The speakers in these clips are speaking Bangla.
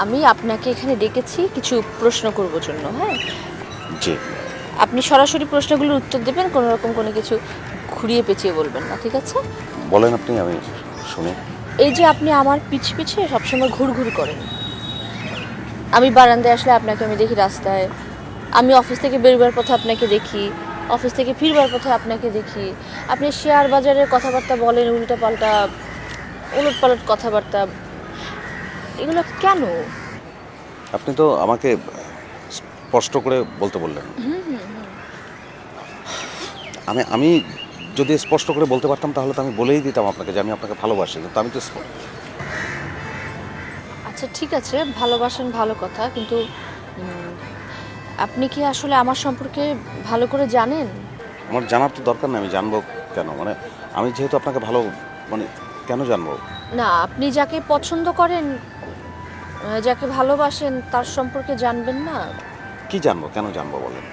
আমি আপনাকে এখানে ডেকেছি কিছু প্রশ্ন করব জন্য হ্যাঁ? জি। আপনি সরাসরি প্রশ্নগুলোর উত্তর দেবেন কোনো রকম কোনো কিছু ঘুরিয়ে পেঁচিয়ে বলবেন না ঠিক আছে? বলেন আপনি আমি শুনি। এই যে আপনি আমার পিছে পিছে সবসময় ঘুরঘুর করেন। আমি বারান্দায় আসলে আপনাকে আমি দেখি রাস্তায়। আমি অফিস থেকে বেরোবার পথে আপনাকে দেখি অফিস থেকে ফিরবার পথে আপনাকে দেখি। আপনি শেয়ার বাজারের কথাবার্তা বলেন উল্টো পাল্টা উলট পালট কথাবার্তা এগুলো কেন? আপনি তো আমাকে স্পষ্ট করে বলতে বললেন। আমি আমি যদি স্পষ্ট করে বলতে পারতাম তাহলে তো আমি বলেই দিতাম আপনাকে যে আমি আপনাকে ভালোবাসি কিন্তু আমি তো আচ্ছা ঠিক আছে ভালোবাসেন ভালো কথা কিন্তু আপনি কি আসলে আমার সম্পর্কে ভালো করে জানেন? আমার জানার তো দরকার নেই আমি জানব কেন? মানে আমি যেহেতু আপনাকে ভালো মানে কেন জানব? না আপনি যাকে পছন্দ করেন যাকে ভালোবাসেন তার সম্পর্কে জানবেন না? কি জানব? কেন জানব বলেন?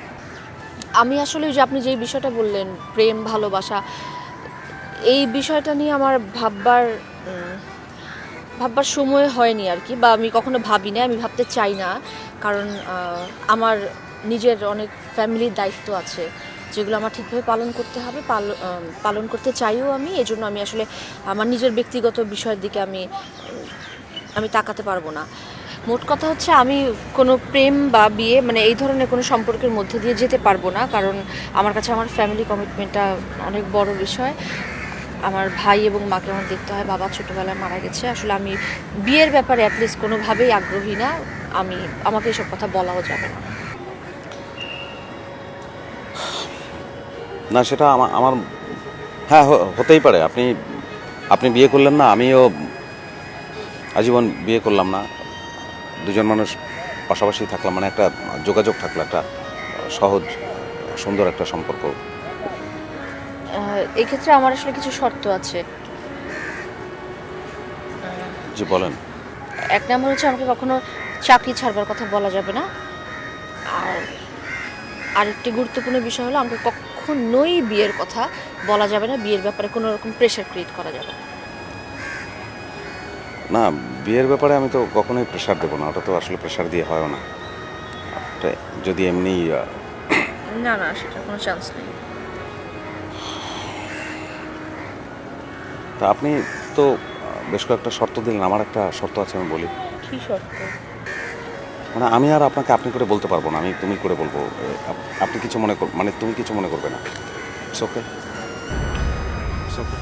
আমি আসলে ওই যে আপনি যেই বিষয়টা বললেন প্রেম ভালোবাসা এই বিষয়টা নিয়ে আমার ভাববার ভাববার সময় হয়নি আর কি বা আমি কখনো ভাবি না আমি ভাবতে চাই না কারণ আমার নিজের অনেক ফ্যামিলির দায়িত্ব আছে যেগুলো আমার ঠিকভাবে পালন করতে হবে পালন করতে চাইও আমি এজন্য আমি আসলে আমার নিজের ব্যক্তিগত বিষয়ের দিকে আমি আমি তাকাতে পারব না। মোট কথা হচ্ছে আমি কোনো প্রেম বা বিয়ে মানে এই ধরনের কোনো সম্পর্কের মধ্যে দিয়ে যেতে পারব না, কারণ আমার কাছে আমার ফ্যামিলি কমিটমেন্টটা অনেক বড় বিষয়। আমার ভাই এবং মাকে আমার দেখতে হয়, বাবা ছোটোবেলায় মারা গেছে। আসলে আমি বিয়ের ব্যাপারে অ্যাটলিস্ট কোনোভাবেই আগ্রহী না। আমি, আমাকে এসব কথা বলাও যাবে না। না, সেটা আমার হ্যাঁ হতেই পারে। আপনি আপনি বিয়ে করলেন না, আমিও আজীবন বিয়ে করলাম না। দুজন মানুষ পাশাপাশি থাকলাম মানে একটা যোগাযোগ থাকল একটা সহজ সুন্দর একটা সম্পর্ক। এক্ষেত্রে আমার আসলে কিছু শর্ত আছে। জি বলেন। এক নম্বর হচ্ছে আমাকে কখনো চাকরি ছাড়বার কথা বলা যাবে না। আর আরেকটি গুরুত্বপূর্ণ বিষয় হলো আমাকে কখনোই বিয়ের কথা বলা যাবে না। বিয়ের ব্যাপারে কোনো রকম প্রেশার ক্রিয়েট করা যাবে না। না বিয়ের ব্যাপারে আমি তো কখনোই প্রেশার দেবো না ওটা তো আসলে প্রেশার দিয়ে হয়ও না। ওটা যদি এমনি না না সেটার কোনো চান্স নেই। তা আপনি তো বেশ কয়েকটা শর্ত দিলেন আমার একটা শর্ত আছে আমি বলি। কি শর্ত? মানে আমি আর আপনাকে আপনি করে বলতে পারব না আমি তুমি করে বলব আপনি কিছু মনে কর মানে তুমি কিছু মনে করবে না। ওকে ওকে